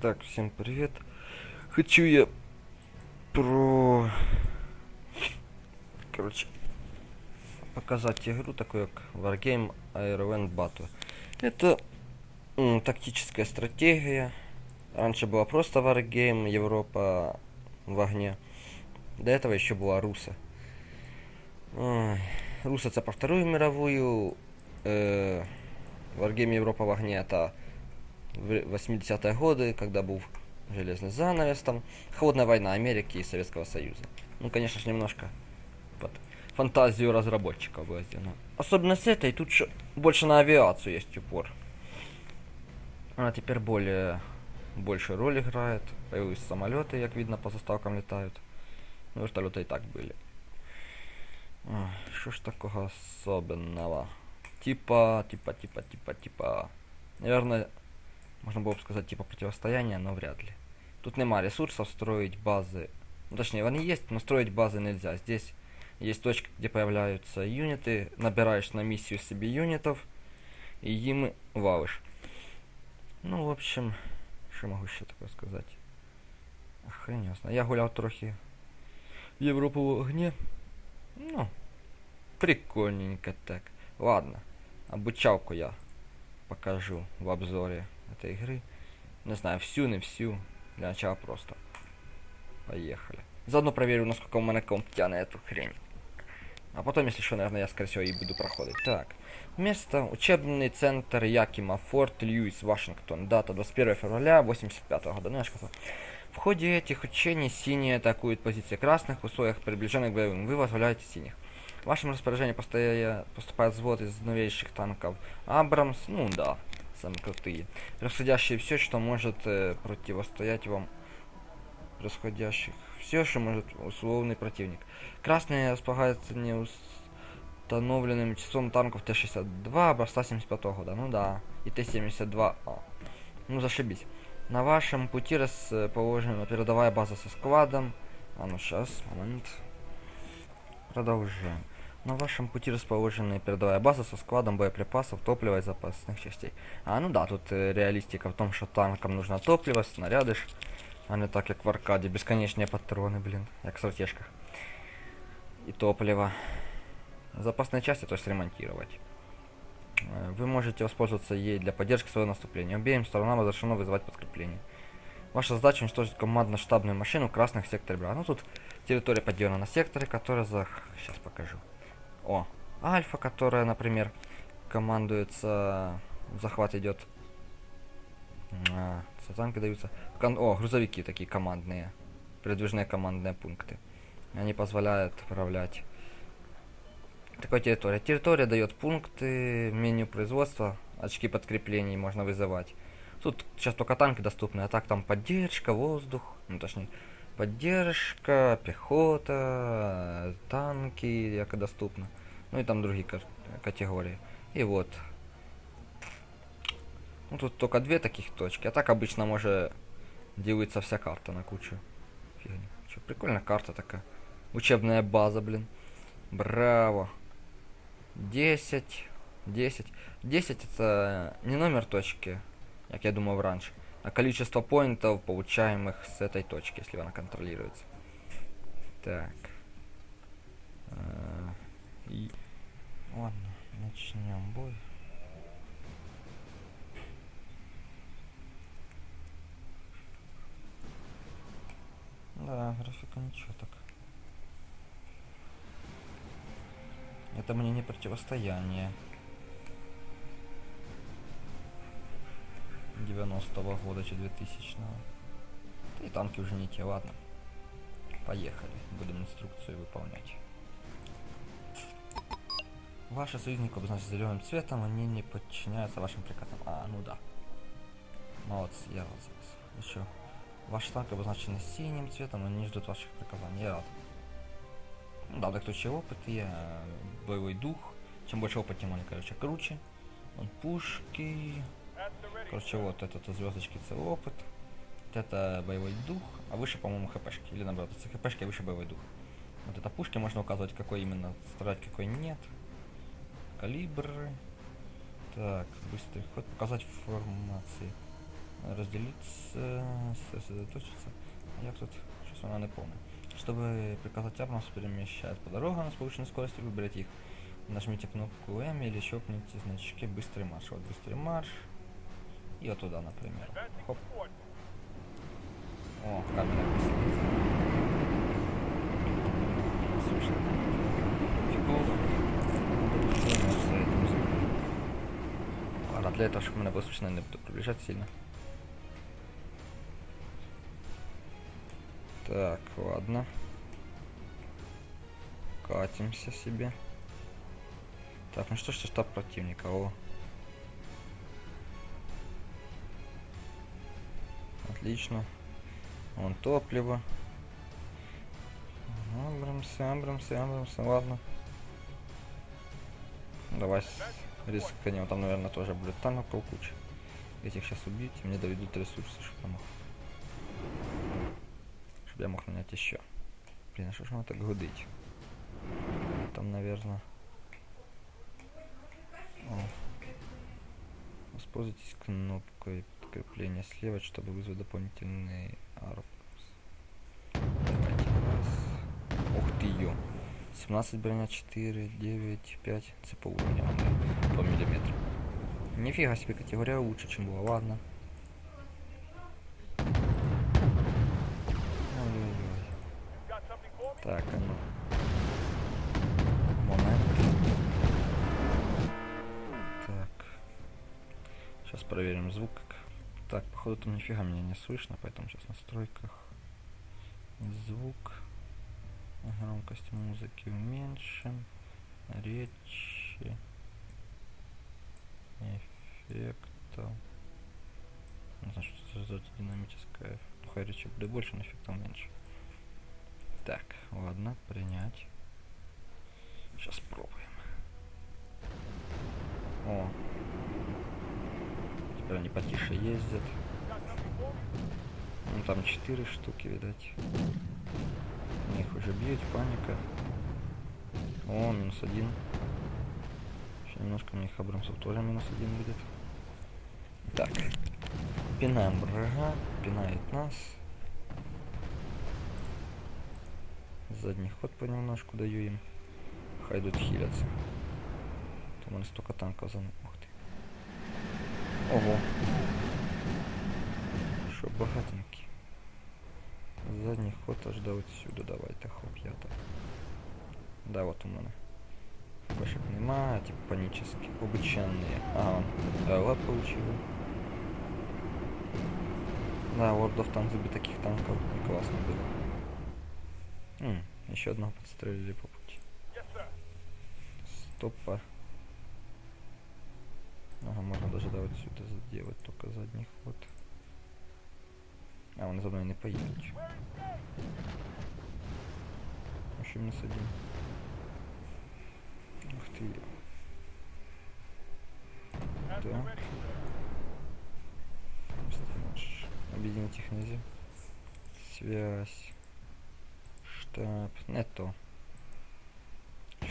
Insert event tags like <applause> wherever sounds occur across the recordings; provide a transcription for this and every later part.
Так, всем привет. Хочу я про... Короче, показать игру такую, как Wargame Aeroven Battle. Это м, тактическая стратегия. Раньше была просто Wargame Европа в огне. До этого еще была Руса. Ой, Руса це по Вторую мировую. Э, Wargame Европа в огне это в 80-е годы, когда был железный занавес, там холодная война Америки и Советского Союза. Ну, конечно же, немножко под фантазию разработчиков было сделано. Особенно с этой, тут ш- больше на авиацию есть упор. Она теперь более больше роль играет. Появились самолеты, как видно, по заставкам летают. Ну, вертолеты и так были. Ой, Що ж такого особенного? Типа, типа, типа, типа, типа. Наверное, можно было бы сказать типа противостояния, но вряд ли. Тут нема ресурсов строить базы. Ну, точнее, они есть, но строить базы нельзя. Здесь есть точка, где появляются юниты, набираешь на миссию себе юнитов, и им валишь. Ну, в общем, что могу еще такое сказать? Хрен его знает. Я гулял трохи в Европу в огне. Ну, прикольненько так. Ладно, обучалку я покажу в обзоре этой игры. Не знаю, всю, не всю. Для начала просто. Поехали. Заодно проверю, насколько у меня комп тянет эту хрень. А потом, если что, наверное, я, скорее всего, и буду проходить. Так. Место. Учебный центр Якима Форт Льюис, Вашингтон. Дата 21 февраля 85 года. Ну, я. В ходе этих учений синие атакуют позиции красных в условиях приближенных к боевым. Вы возглавляете синих. В вашем распоряжении поступает взвод из новейших танков Абрамс. Ну да, самые крутые. Расходящие все, что может э, противостоять вам происходящих. Все, что может условный противник. Красные располагаются неустановленным числом танков Т-62 образца 75 года. Ну да. И Т-72А. Ну зашибись. На вашем пути расположена передовая база со складом. А ну сейчас, момент. Продолжаем. На вашем пути расположена передовая база со складом боеприпасов, топлива и запасных частей. А, ну да, тут э, реалистика в том, что танкам нужно топливо, снаряды, а не так, как в аркаде. Бесконечные патроны, блин, как в сортежках. И топливо. Запасные части, то есть ремонтировать. Э, Вы можете воспользоваться ей для поддержки своего наступления. Обеим сторонам разрешено вызывать подкрепление. Ваша задача уничтожить командно-штабную машину красных секторе Бра. Ну тут территория поделена на секторы, которые за... Сейчас покажу. О, Альфа, которая, например, командуется... Захват идет. А, танки даются. Кон- О, грузовики такие командные. Передвижные командные пункты. Они позволяют управлять такой территория. Территория дает пункты, меню производства, очки подкреплений можно вызывать. Тут сейчас только танки доступны, а так там поддержка, воздух, ну точнее, поддержка, пехота, танки, яко доступно. Ну и там другие категории. И вот. Ну тут только две таких точки, а так обычно может делиться вся карта на кучу. Фигни. Чё, прикольная карта такая. Учебная база, блин. Браво. 10. 10. 10 это не номер точки, как я думал раньше, количество поинтов, получаемых с этой точки, если она контролируется. Так. Э, И... Ладно, начнем бой. Да, графика ничего так. Это мне не противостояние. 90-го года чи 2000-го. Да и танки уже не те, ладно. Поехали. Будем инструкцию выполнять. Ваши союзники обозначены зеленым цветом, они не подчиняются вашим приказам. А, ну да. Молодцы, я вас Еще. Ваши танки обозначены синим цветом, они ждут ваших приказаний. Я рад. Ну да, ключевой опыт и э, боевой дух. Чем больше опыта, тем они, короче, круче. Вон пушки. Короче, вот это звездочки целый опыт. Вот это боевой дух, а выше, по-моему, хпшки. Или наоборот, это хпшки, а выше боевой дух. Вот это пушки можно указывать, какой именно стрелять, какой нет. Калибры. Так, быстрый ход, показать формации. Разделиться, сосредоточиться. Як тут? Щось вона не повне. Чтобы приказать Абрамс перемещать по дорогам с повышенной скоростью, выберите их. Нажмите кнопку М или щелкните значки быстрый марш. Вот быстрый марш. И вот туда, например. Хоп. О, камера. Слушай. Ладно, для этого, чтобы мене було слышно, не буду приближать сильно. Так, ладно. Катимся себе. Так, ну что ж, штаб противника, о. Отлично. Вон топливо. Абрамсы, Абрамсы, Абрамсы, ладно. Давай рискнем. Там, наверное, тоже будет танков куча. Этих сейчас убить, мне доведут ресурсы, чтобы я мог. Щоб я мог нанять еще. Блин, а что ж воно так гудить? Там, наверное... О. Воспользуйтесь кнопкой подкрепления слева, чтобы вызвать дополнительный раз. Ух ты ё. 17 броня 4, 9, 5. ЦПУ у меня по миллиметру. Нифига себе, категория лучше, чем была. Ладно. Ой-ой-ой. Так, а ну. Проверим звук. Так, походу там нифига меня не слышно, поэтому сейчас в настройках. Звук. Громкость музыки уменьшим. Речи. Эффектов. Не знаю, что это за динамическая. Ну, хай речи будет больше, но эффектов меньше. Так, ладно, принять. Сейчас пробуем. О. Теперь они потише ездят. Ну там четыре штуки, видать. Их уже бьют, паника. О, минус один. Еще немножко мне их Абрамсов тоже минус один будет. Так. Пинаем врага, пинает нас. Задний ход понемножку даю им. Хай идут хилятся. Там у нас столько танков за... Ого. Що багатенький. Задній ход аж до отсюда. Давайте хоп, я так. Да, вот у мене. Пешек нема, типа панические. Обычные. Ага, ЛА получил. Да, World of Tanks бы таких танков классно было. М, еще одного подстрелили по пути. Стопа. Можно даже да, отсюда сделать только задний ход. А, он за мной не поедет. Еще минус один. Ух ты. Так. Объединить их нельзя. Связь. Штаб. Не то.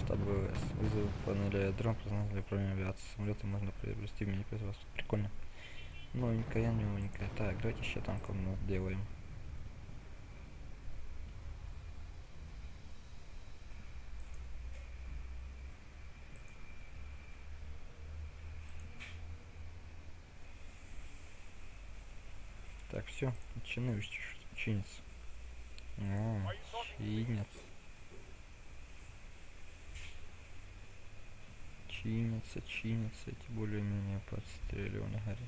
Штаб ВВС. Вызов панели аэродром признали управление авиации. Самолеты можно приобрести в мини-производство. Прикольно. Новенькая, новенькая. Так, давайте еще танком сделаем. Так, все, начинаю чиниться. А, чинец. Чинятся, чинятся, эти более-менее подстреливаны горят.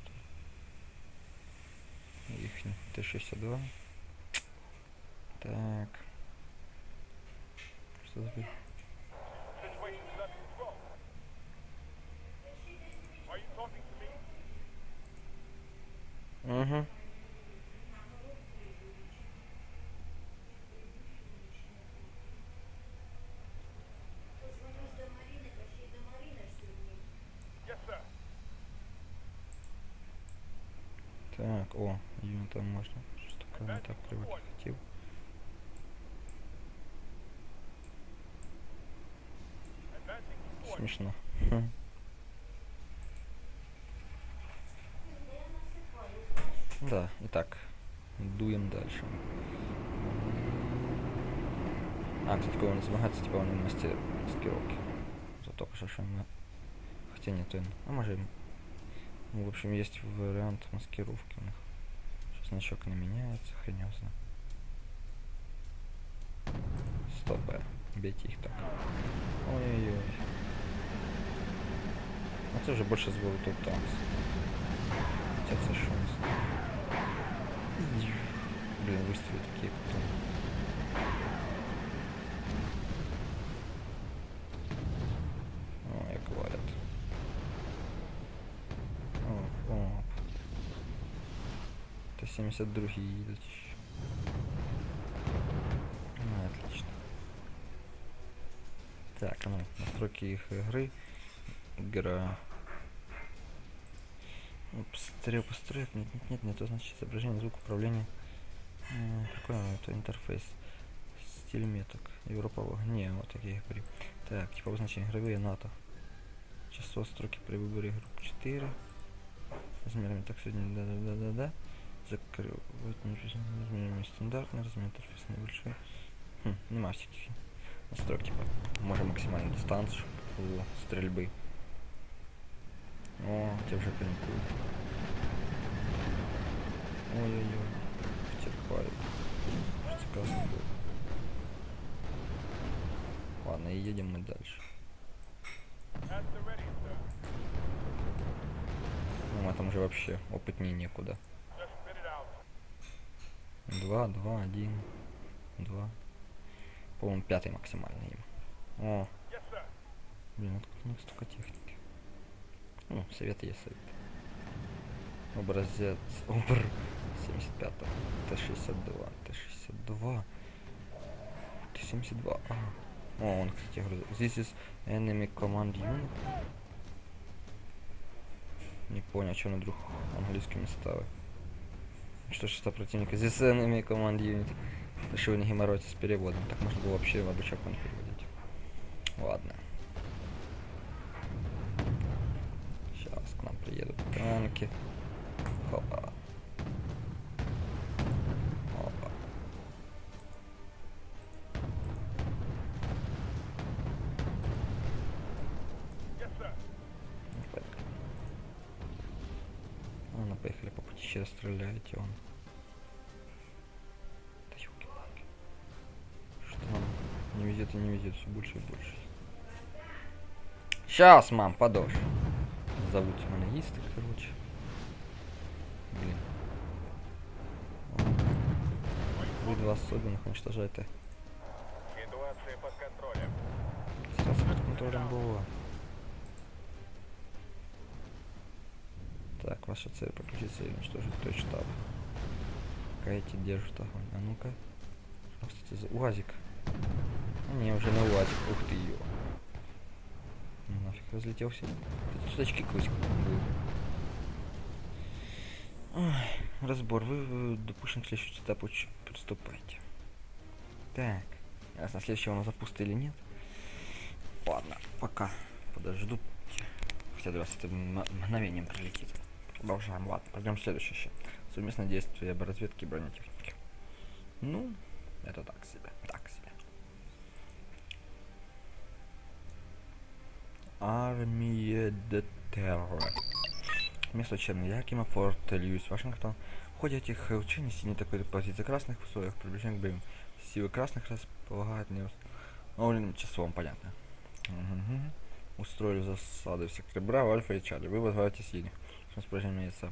Их Т-62. Так. Что за... Угу. Так, о, юнитом можно. Что такое не так привык. Смешно. Хм. Да, итак, дуем дальше. А, кстати, кого он змагаться, типа он мастер маскировки. За только что, что мы... Хотя нет, он... А может, ну, в общем, есть вариант маскировки у них. Значок не меняется, хрен его знает. Стоп, э, бейте их так. Ой-ой-ой. А це вже більше з World of Tanks. Хотя це що не знаю. Такие потом. О, як валят. Оп, оп. Т-72 їдуть. ще. Ну, отлично. Так, ну, настройки их игры. Игра. Посмотрел, построек. Нет, нет, нет, не то значит изображение, звук, управление. М, Прикольно, это интерфейс. Стиль меток. Европа в огне, вот такие говорю. Так, типа обозначение игровые НАТО. Число строки при выборе групп 4. Размерами так сегодня, да-да-да-да-да. Закрыл. Вот размерами стандартный, размер интерфейса небольшой. Хм, нема всяких настроек, типа, можем максимальную дистанцию стрельбы. О, тебя уже паникуют. Ой-ой-ой. Потерпали. Что классно было. Ладно, и едем мы дальше. Ну, а там же вообще опытнее некуда. Два, два, один, два. По-моему, пятый максимальный им. О, блин, откуда у них столько техники? Ну, советы есть советы. Образец, обр 75 Т-62, Т-62, Т-72, а. О, он, кстати, говорит, this is enemy command unit. Не понял, что на друг английскими ставы. Что ж противника? This enemy command unit. Вы не геморройтесь с переводом? Так можно было вообще в обычок он переводить. Ладно. Сейчас к нам приедут танки. Хопа. Пути сейчас стреляете он. Да ёлки-палки. Что нам не везет и не везет все больше и больше. Сейчас, мам, подожди. Зовут моногисты, короче. Блин. Вы два особенных уничтожаете. Ситуация под контролем. Сейчас под контролем было. Ваша цель подключиться и уничтожить точь штаб. Кайти держит огонь. А ну-ка. Что, кстати, за УАЗик? А не, уже на УАЗик. Ух ты ее. Нафиг разлетелся. Тут судачки кузик был. Ой, разбор. Вы, вы допущен к следующему этапу. Приступайте. Так. Ясно, следующего он запуск или нет. Ладно, пока. Подожду. Хотя раз это м- мгновением пролетит. Продолжаем. Ладно, пойдем следующее еще. Совместное действие разведки и бронетехники. Ну, это так себе. Так себе. Армия де террора. Место учебное Якима, Форт Льюис, Вашингтон. В ходе этих учений синий такой позиции красных в условиях приближения к боям. Силы красных располагают неустановленным числом, понятно. Мгм. Устроили засады в секторе Браво, Альфа и Чарли. Вы вызываете синих. Распоряжении имеется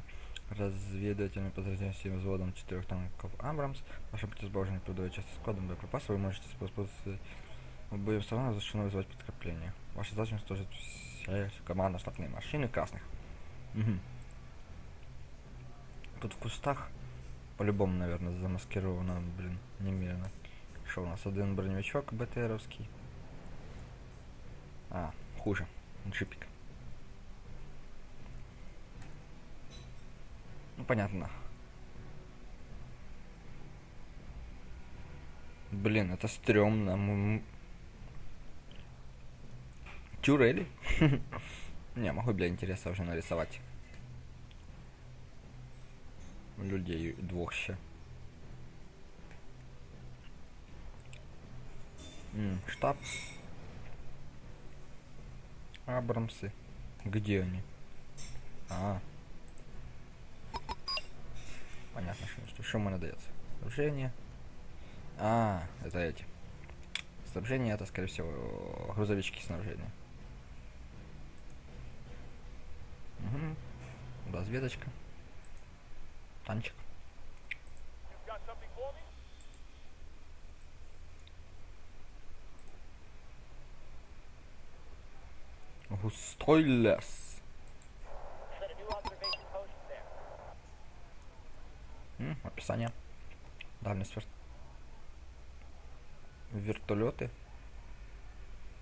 разведывательный подразделение с синим взводом четырех танков Абрамс. Ваше пути сборожения передает части складом боеприпасов. Вы можете воспользоваться обоим сторонам разрешено вызывать подкрепление. Ваша задача уничтожить все командно-штабные машины красных. Мгм. Тут в кустах по-любому, наверное, замаскировано, блин, немерено. Что у нас? Один броневичок БТРовский. А, хуже. Джипик. Ну, понятно. Блин, это стрёмно. Тюрели? <laughs> Не, могу для интереса уже нарисовать. людей двох ще. Штаб. Абрамсы. Где они? А. Понятно, что, что, что мне дается. Снабжение. А, это эти. Снабжение это, скорее всего, грузовички снабжения. Угу. Разведочка. Танчик. Густой лес. М, описание. Дальность вер... Вертолеты.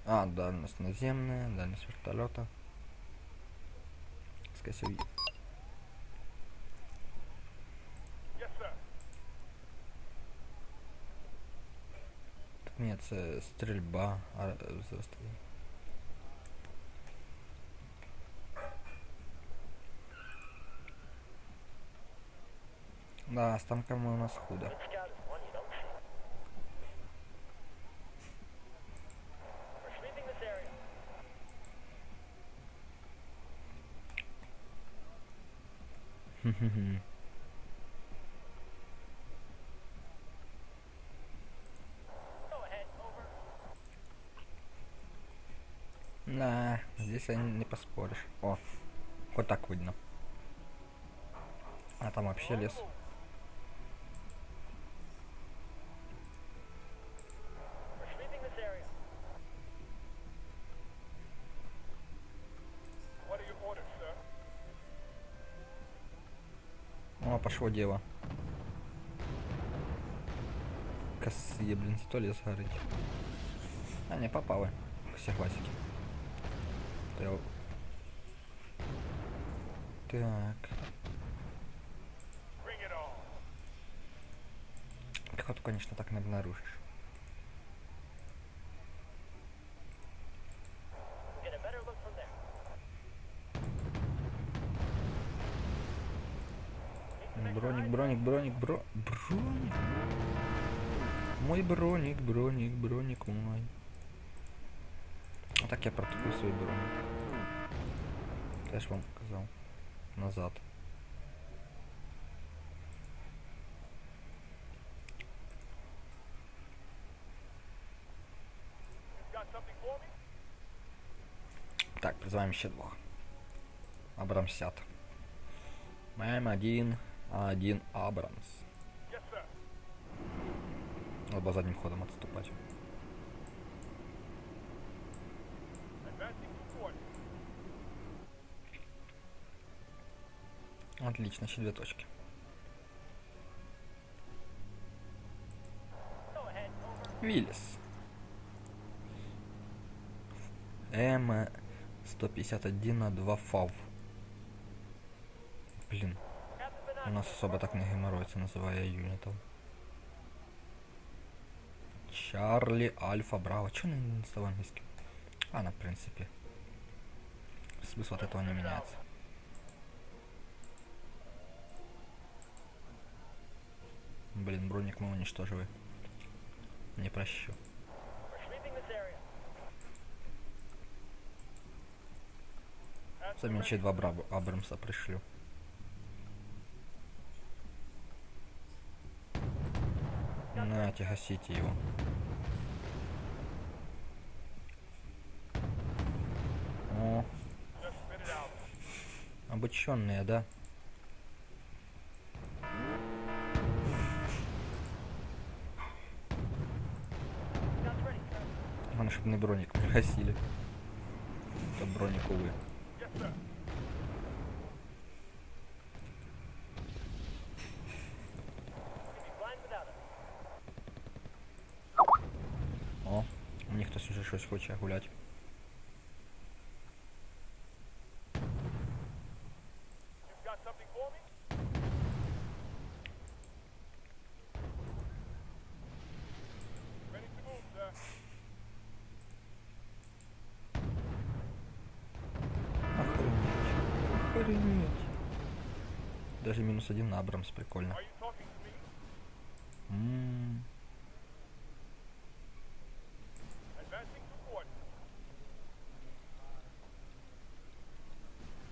А, дальность наземная, дальность вертолета. Так нет, це стрільба. А, Да, с танками у нас худо. <laughs> Да, здесь я не поспоришь. О, хоть так видно. А там вообще лес. Пошло дело. Косые, блин, то лес горить. А, не попало. Все я- Так. Пехоту, конечно, так не обнаружишь. Бро... Броник. Мой броник, броник, броник мой. А так я протыкаю свой броник. Я ж вам показал. Назад. Так, призываем еще двух. Абрамсят. М1, А1 Абрамс. Надо задним ходом отступать. Отлично, еще две точки. Виллис. М 151 на 2 фав. Блин, Captain у нас особо так не геморроится, называя юнитом. Чарли, Альфа, Браво. Че не стал английским? А, на в принципе. Смысл от этого не меняется. Блин, броник мы уничтожили. Не прощу. Ще два Абрамса пришлю. Нате, гасите его. О, обученные, да? Главное, чтобы не броник пригасили. Это броник, move, sir. Охренеть. Даже минус один на Абрамс, прикольно. To me? М, Advancing to coordinates.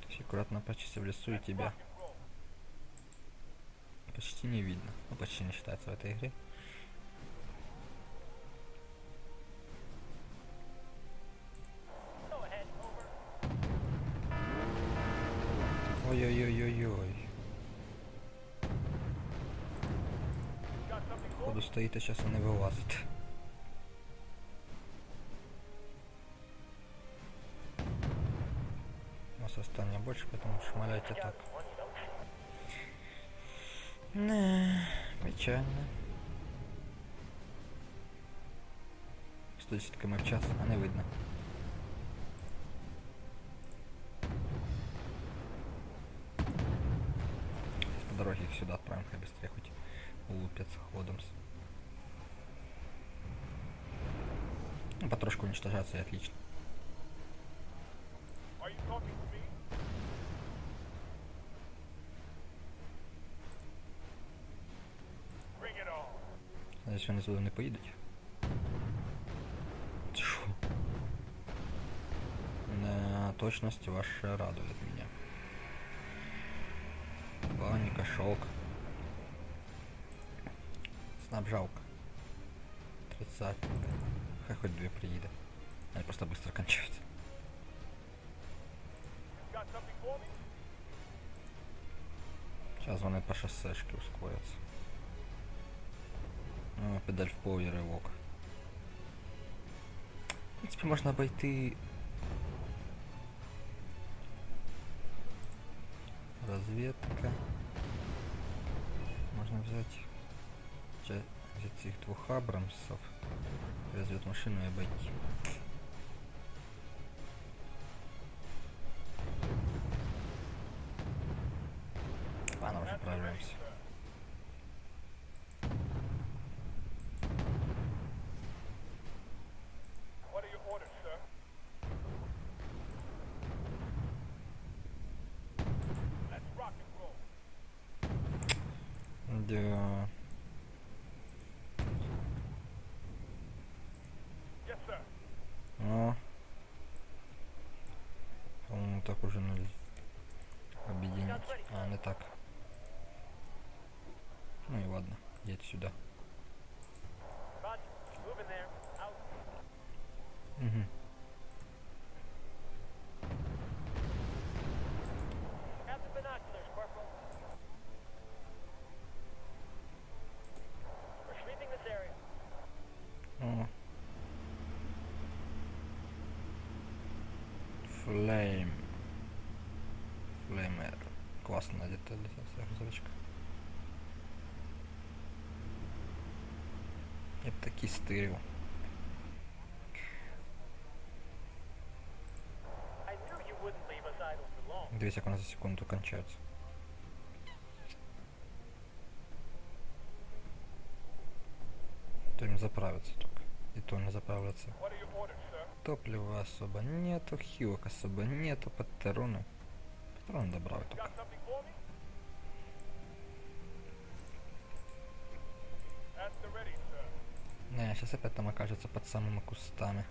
то есть аккуратно почти в лесу и тебя почти не видно. Ну, почти не считается в этой игре. Ой-ой-ой-ой-ой. Походу me? стоїть, а зараз не вилазить. У шмаляйте так. Не, печально. 110 км в час, а не видно. По дороге их сюда отправим, хай быстрее хоть улупятся ходом. Ну, потрошку уничтожаться и отлично. Надеюсь, вони сюди не поїдуть. Що? На точность ваша радует меня. Паника, шок. Снабжалка. 30. Хай хоть две приїде. Они просто быстро кончаются. Сейчас вони по шоссешке ускорятся. Ну, педаль в пол и рывок. В принципе, можно обойти... Разведка. Можно взять... Взять этих двух Абрамсов. Разведмашину и обойти. По-моему, так уже нельзя объединить. А, не так. Ну и ладно, едь сюда. Угу. Я б такий стирив. Дивись, як вона за секунду кончається. То им заправиться только. И то не заправляться. Топлива особо нету, хилок особо нету, патроны. Патроны добрал только. Не, сейчас опять там окажется под самыми кустами.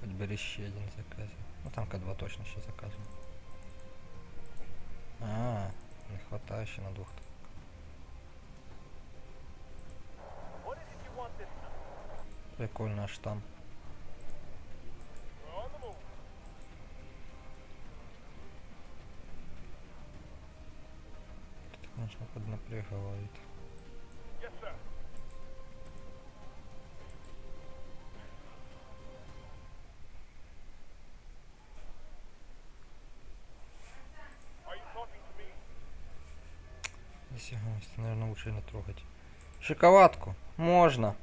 Хоть бы еще один заказе. Ну там К2 точно еще заказан. А, не хватает еще на двух. Прикольно аж там. Это, конечно, поднапрягает. Наверное, лучше не трогать. Шоколадку. Можно.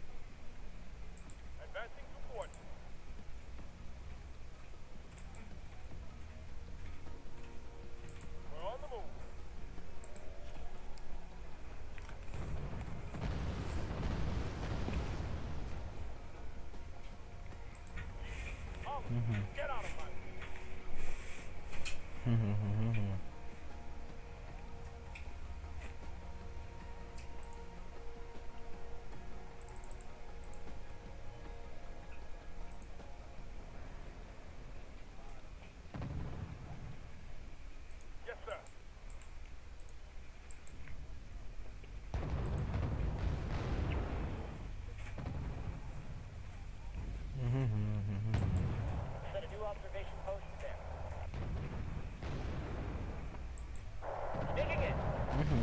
Угу.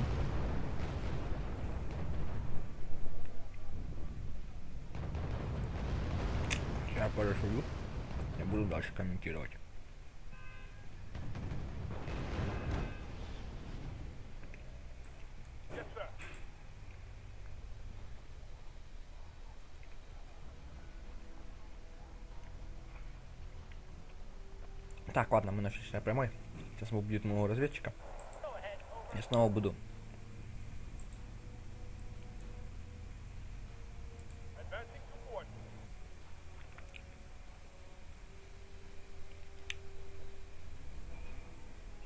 Я порассужу. Я буду дальше комментировать. Так, ладно, мы нашли себя прямой. Сейчас мы убьют моего разведчика. Я снова буду.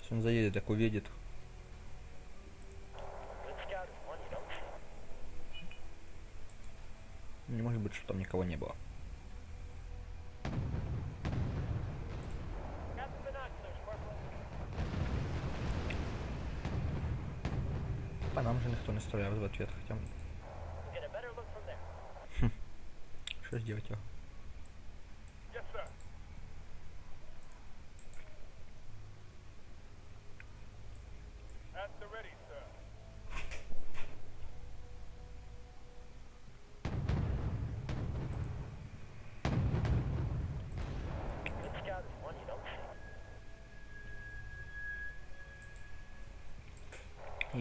Если он заедет, так увидит. Не может быть, что там никого не было. По нам же никто не стрелял в ответ, хотя there. что сделать его?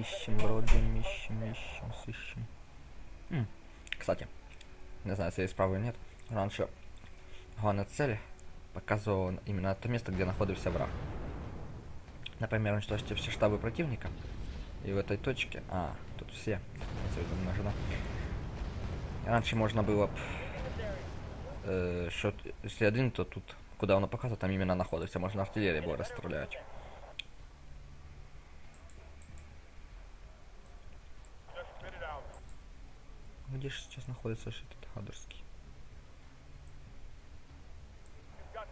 Ищем, бродим, ищем, ищем, сыщем. М, Кстати, не знаю, если есть право или нет. Раньше главная цель показывала именно то место, где находился враг. Например, уничтожьте все штабы противника. И в этой точке... А, тут все. Це множина. Раньше можно было б... Э, що, т- если один, то тут, куда воно показує, там іменно знаходився. Можна артилерію було розстріляти. Где же сейчас находится этот Хадерский? You got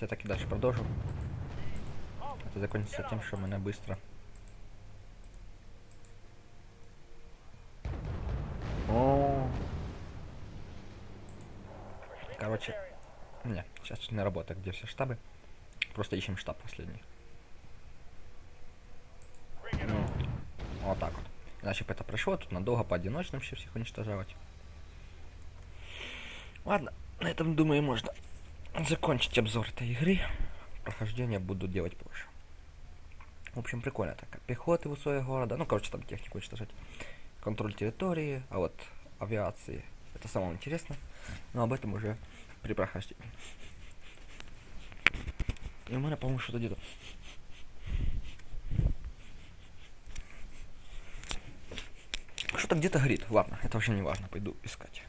Я так и дальше продолжу, это закончится тем, что мене быстро. О, Короче, не, сейчас не работает, где все штабы. Просто ищем штаб последний. Ну, вот так вот. Иначе бы это пришло, тут надолго по одиночным еще всех уничтожать. Ладно, на этом, думаю, можно закончить обзор этой игры. Прохождение буду делать позже. В общем, прикольно так. Пехоты в условиях города. Ну, короче, там технику уничтожать. Контроль территории, а вот авиации. Это самое интересное. Но об этом уже при прохождении. И у меня, по-моему, что-то где-то... Что-то где-то горит. Ладно, это вообще не важно. Пойду искать.